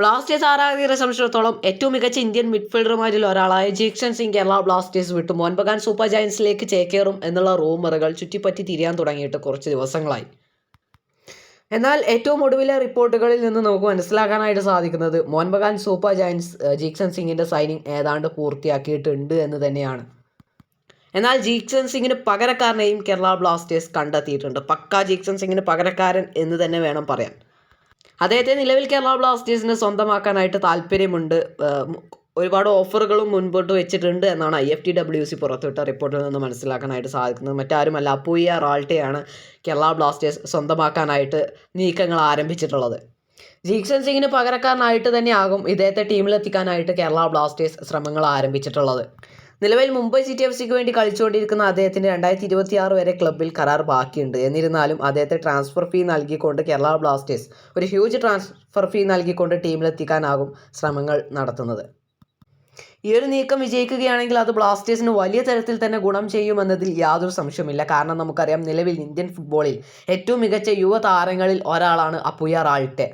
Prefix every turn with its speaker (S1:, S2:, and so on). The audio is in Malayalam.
S1: ബ്ലാസ്റ്റേഴ്സ് ആരാധകരെ സംബന്ധിച്ചിടത്തോളം ഏറ്റവും മികച്ച ഇന്ത്യൻ മിഡ്ഫീൽഡർമാരിൽ ഒരാളായ ജീക്ഷൻ സിംഗ് കേരള ബ്ലാസ്റ്റേഴ്സ് വിട്ടു. മോഹൻ ബഗാൻ സൂപ്പർ ജയൻസിലേക്ക് ചേക്കേറും എന്നുള്ള റൂമറുകൾ ചുറ്റിപ്പറ്റി തിരിയാൻ തുടങ്ങിയിട്ട് കുറച്ച് ദിവസങ്ങളായി. എന്നാൽ ഏറ്റവും ഒടുവിലെ റിപ്പോർട്ടുകളിൽ നിന്ന് നമുക്ക് മനസ്സിലാക്കാനായിട്ട് സാധിക്കുന്നത് മോഹൻ ബഗാൻ സൂപ്പർ ജയൻസ് ജീക്ഷൻ സിംഗിന്റെ സൈനിങ് ഏതാണ്ട് പൂർത്തിയാക്കിയിട്ടുണ്ട് എന്ന് തന്നെയാണ്. എന്നാൽ ജീക്സൺ സിംഗിന് പകരക്കാരനെയും കേരള ബ്ലാസ്റ്റേഴ്സ് കണ്ടെത്തിയിട്ടുണ്ട്. പക്ക ജീക്സൺ സിംഗിന് പകരക്കാരൻ എന്ന് തന്നെ വേണം പറയാൻ. അദ്ദേഹത്തെ നിലവിൽ കേരള ബ്ലാസ്റ്റേഴ്സിന് സ്വന്തമാക്കാനായിട്ട് താല്പര്യമുണ്ട്. ഒരുപാട് ഓഫറുകളും മുൻപോട്ട് വെച്ചിട്ടുണ്ട് എന്നാണ് I F T W C പുറത്തുവിട്ട റിപ്പോർട്ടിൽ നിന്ന് മനസ്സിലാക്കാനായിട്ട് സാധിക്കുന്നത്. മറ്റാരുമല്ല അപ്പൂയ റാൾട്ടെയാണ് കേരള ബ്ലാസ്റ്റേഴ്സ് സ്വന്തമാക്കാനായിട്ട് നീക്കങ്ങൾ ആരംഭിച്ചിട്ടുള്ളത്. ജീക്സൺ സിംഗിന് പകരക്കാരനായിട്ട് തന്നെയാകും ഇദ്ദേഹത്തെ ടീമിലെത്തിക്കാനായിട്ട് കേരള ബ്ലാസ്റ്റേഴ്സ് ശ്രമങ്ങൾ ആരംഭിച്ചിട്ടുള്ളത്. നിലവിൽ മുംബൈ സിറ്റി എഫ് സിക്ക് വേണ്ടി കളിച്ചുകൊണ്ടിരിക്കുന്ന അദ്ദേഹത്തിന് രണ്ടായിരത്തി ഇരുപത്തി ആറ് വരെ ക്ലബിൽ കരാർ ബാക്കിയുണ്ട്. എന്നിരുന്നാലും അദ്ദേഹത്തെ ട്രാൻസ്ഫർ ഫീ നൽകിക്കൊണ്ട് കേരള ബ്ലാസ്റ്റേഴ്സ് ഒരു ഹ്യൂജ് ട്രാൻസ്ഫർ ഫീ നൽകിക്കൊണ്ട് ടീമിലെത്തിക്കാനാകും ശ്രമങ്ങൾ നടത്തുന്നത്. ഈ ഒരു നീക്കം വിജയിക്കുകയാണെങ്കിൽ അത് ബ്ലാസ്റ്റേഴ്സിന് വലിയ തരത്തിൽ തന്നെ ഗുണം ചെയ്യുമെന്നതിൽ യാതൊരു സംശയമില്ല കാരണം നമുക്കറിയാം നിലവിൽ ഇന്ത്യൻ ഫുട്ബോളിൽ ഏറ്റവും മികച്ച യുവ താരങ്ങളിൽ ഒരാളാണ് അപ്പുയ റാൾട്ടെ.